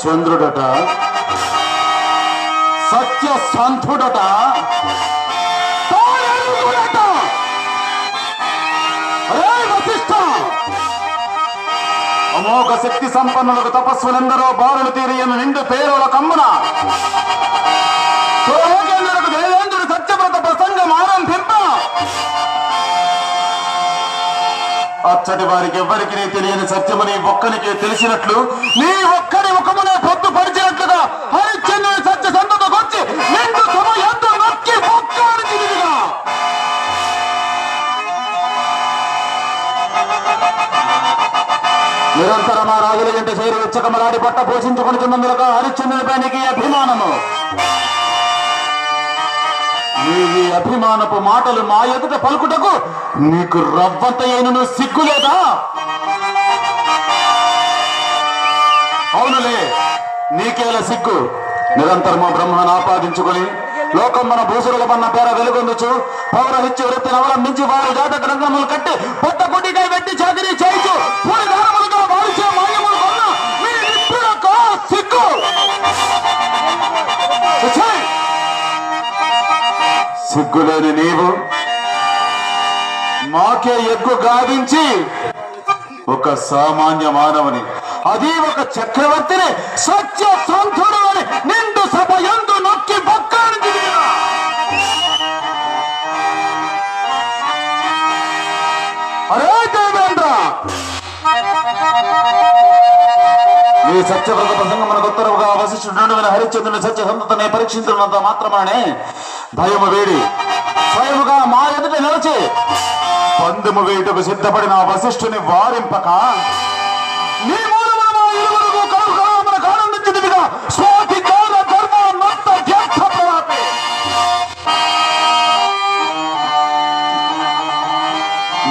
చంద్రుడట సత్య సంతుడట అమోఘ శక్తి సంపన్నులకు తపస్సులెందరో బారులు తీరియను నిండు పేరుల కమ్మున. అచ్చటి వారికి ఎవరికి తెలియని సత్యమని నీ తెలిసినట్లు నీ ఒక్కరి ముఖమునే పొత్తు పరిచినట్లుగా హరిశ్చంద్రుని సత్య సంతతకొచ్చి వచ్చి సభ ఎంతో నొక్కి ఒక్కడి నిరంతరం ఆ రాజుల ఇంట చేరి ఉచ్చకమలాడి పట్ట పోషించుకుంటున్నందులుగా హరిశ్చంద్రునిపై నీకు అభిమానము. నీ అభిమానపు మాటలు మా ఎదుట పలుకుటకు నీకు రవ్వంత అయినను సిగ్గులేదా? అవునులే నీకేల సిగ్గు? నిరంతరము బ్రహ్మను ఆపాదించుకొని లోకం మన భూసురుల పన్న పేర వెలుగొందుచు పౌరహిత్య వృత్తిని అవలంబించి వారి జాత గ్రంథములు కట్టి పొట్ట గుడ్డికై పెట్టి చాకరీ చేయించు పూరి దానములుగా వారిచే మాయములు సిగ్గులేని నీవు. మాకే ఎగ్గు గాదించి ఒక సామాన్య మానవుని అది ఒక చక్రవర్తిని సత్య సంతుడు అని నిండు సభ ఎందు నొక్కి బొక్కాని అరే దేవేంద్ర! ఈ సత్యవ్రత ప్రసంగం మనకు ఉత్తరవుగా అవశిష్టుడు హరిచంద్రుని సత్య సంతతనే పరీక్షించినంత మాత్రమే భయము వేడి. స్వయముగా మా ఎదుట నిలిచి. పందెము వేయుటకు సిద్ధపడిన వశిష్ఠుని వారింపక. నీ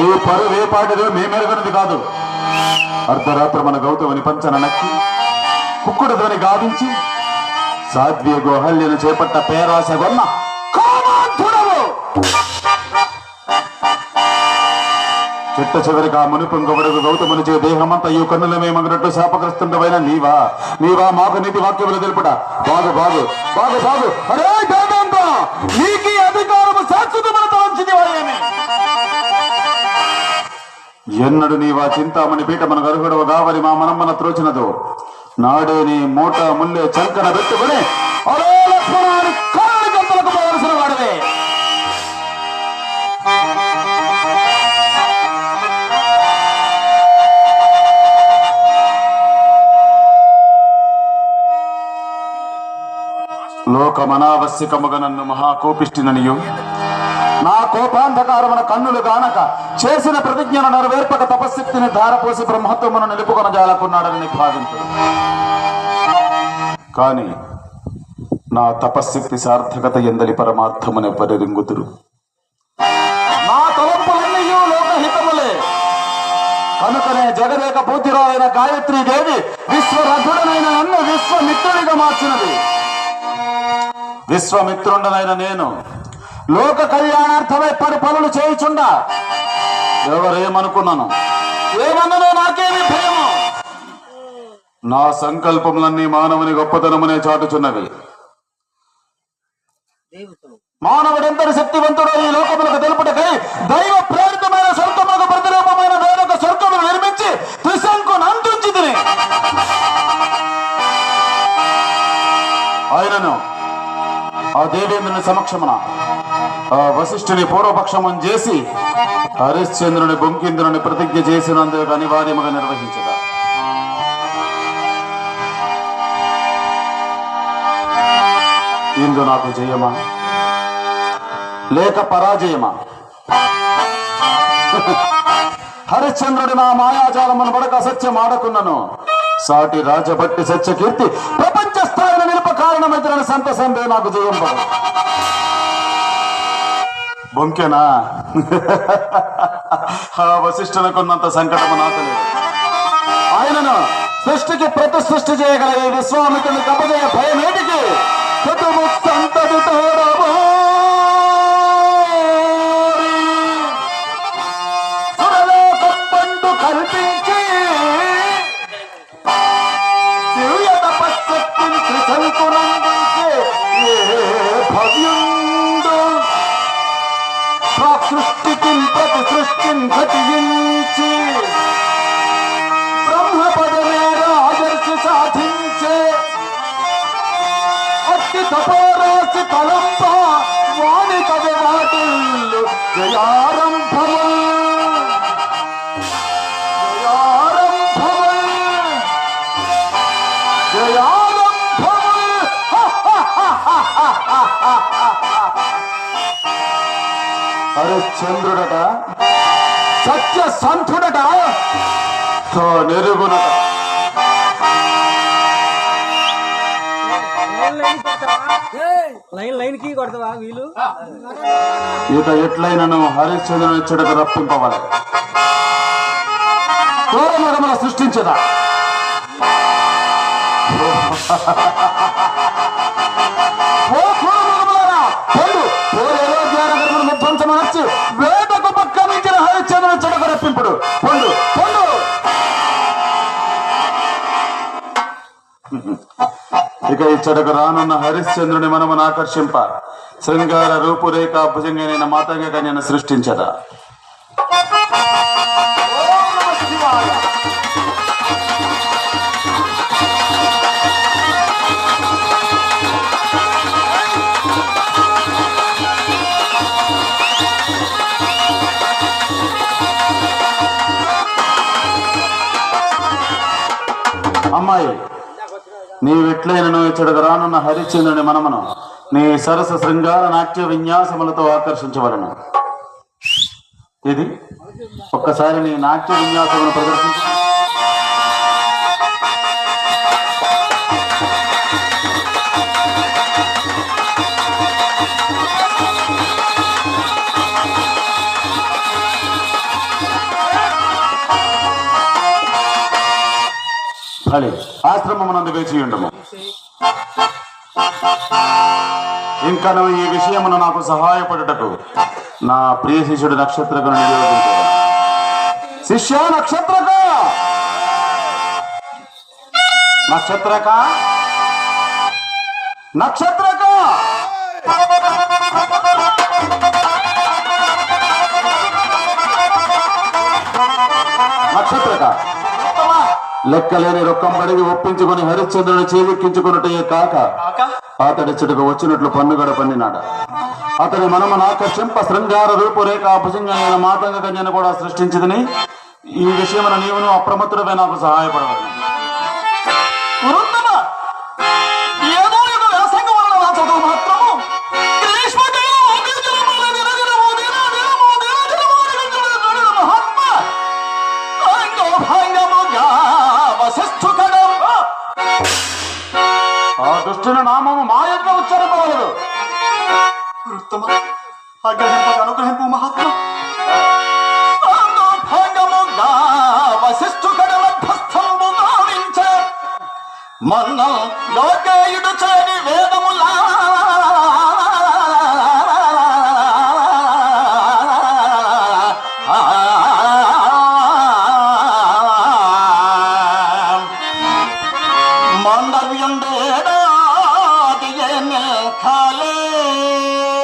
నీ పరువు ఏ పాటిదో మేమెరగనది కాదు. అర్ధరాత్రి మన గౌతముని పంచన నక్కి కుక్కుడు ధ్వని గావించి సాధ్వి గోహల్యను చేపట్ట పేరాశ గొన్న. చిట్ట చివరిగా ఆ మునిపొంగబడుగు గౌతముని చే దేహమంతయు కన్నులమే మగినట్టు శాపగ్రస్తుండవైన నీవా. నీవా మాకు నీతి వాక్యములు తెలుపుట. బాగు బాగు బాగు బాగు. అరే దేవేంద్ర నీకి అధికారము శాశ్వతమైన తలంచింది ఎన్నడు నీవా చింతామణి పీట మన గరుహుడవ గావరి మా మనమ్మన త్రోచినదు. నాడే నీ మూట ముల్లే చంకన పెట్టుకుని అరే లక్ష్మణాన్ని లోకమనావశ్యకముగ నన్ను మహాకోపిష్టిననియు. నా కోపాంధకారమున కన్నులు గానక చేసిన ప్రతిజ్ఞను నెరవేర్పక తపశక్తిని ధారపోసి బ్రహ్మత్వమును నిలుపుకొన జాలకున్నాడని భావించు కానీ నా తపశక్తి సార్థకత ఎందలి పరమార్థమునెవ్వరి పరిరింగుతురు నా తలంపులన్నీయు లోకహితములే. కనుకనే జగదేక పూతిరాయన గాయత్రీ దేవి విశ్వరథుడనైన నన్ను విశ్వమిత్రుడిగా మార్చినది. విశ్వమిత్రుండనైన నేను లోక కళ్యాణార్థమై పలు పనులు చేయుచుండా ఎవరేమనుకున్నాను? ఏమన్ననో నాకేమి భయము? నా సంకల్పములన్నీ మానవుని గొప్పతనమునే చాటుచున్నవి. మానవుడెంతటి శక్తివంతుడో ఈ లోకములకు తెలుపుటకై దైవ ప్రేరితమైన స్వర్గములకు ప్రతిరూపమైన వేరొక స్వర్గము నిర్మించి త్రిశంకు నందించి తిని ఆయనను ఆ దేవేంద్రుని సమక్షమున ఆ వశిష్ఠుని పూర్వపక్షమం చేసి హరిశ్చంద్రుని బొంకింద్రుని ప్రతిజ్ఞ చేసినందుకు అనివార్యముగా నిర్వహించట ఇందు నాకు జయమా? లేక పరాజయమా? హరిశ్చంద్రుడి నా మాయాజాలమును పడక సత్యం ఆడకున్నను. సాటి రాజభట్టి సత్య కీర్తి ప్రపంచ స్థాయిలో నిలుప కారణమైతే నాకు జయం బొంకేనా బొంకెనా? ఆ సంకటము నాకు లేదు. ఆయనను సృష్టికి ప్రతి సృష్టి చేయగల ఈ విశ్వామిత్రుని కప్పజేయ భయమేటికి? ప్రతి సంతతి వాటిల్లు జయారంభము జయారంభము జయారంభము హరిశ్చంద్రుడట సత్య సంతుడట తో నెరుగునట లైన్ లైన్కి కొడతావా వీలు? ఇక ఎట్లయినను హరిశ్చంద్రుని చెడుకు రప్పింపవాలి. సృష్టించదా? ఇక ఇచ్చటకు రానున్న హరిశ్చంద్రుని మనమును ఆకర్షింప. శృంగార రూపురేఖ భుజంగా నేను మాతంగా నేను సృష్టించదా నీవెట్లైనను ఇచ్చడకు రానున్న హరిశ్చంద్రుని మనమును నీ సరస శృంగార నాట్య విన్యాసములతో ఆకర్షించవలను. ఇది? ఒక్కసారి నీ నాట్య విన్యాసమును ప్రదర్శించు. ఫలి ఆశ్రమమునందు వేచి ఉండము. ఇంకను ఈ విషయమును నాకు సహాయపడుటకు నా ప్రియ శిష్యుడు నక్షత్రకు నియోగించాను శిష్య నక్షత్రక నక్షత్రక! నక్షత్రక? నక్షత్రక! లెక్కలేని రొక్కం పడిగి ఒప్పించుకొని హరిశ్చంద్రుని చేజిక్కించుకున్నట్టే కాక అతడి చెడుకు వచ్చినట్లు పన్నుగడ పన్నినాడ. అతని మనమును ఆకర్షింప శృంగార రూపురేఖ భుజంగైన మాతంగ కన్యను కూడా సృష్టించదని ఈ విషయమున నీవును అప్రమత్తుడపై నాకు సహాయపడవలను. ఆగ్రహింపక అనుగ్రహింపు మహాత్మ మన్న లోకేయుడు చేరి వేదములా మండవ్యం వేదాదియనే కాలేదు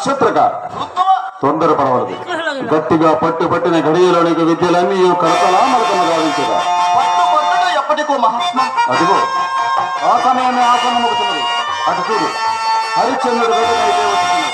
నక్షత్రక ఉత్తమ తొందరపడవలదు. గట్టిగా పట్టు పట్టిన గడియలోనికి విద్యలన్నీ కడతలా మలకలు గావించగా అదిగో ఆ సమయమే ఆసన్నమవుతున్నది. అటు చూడు హరిశ్చంద్రుడు వెంటనే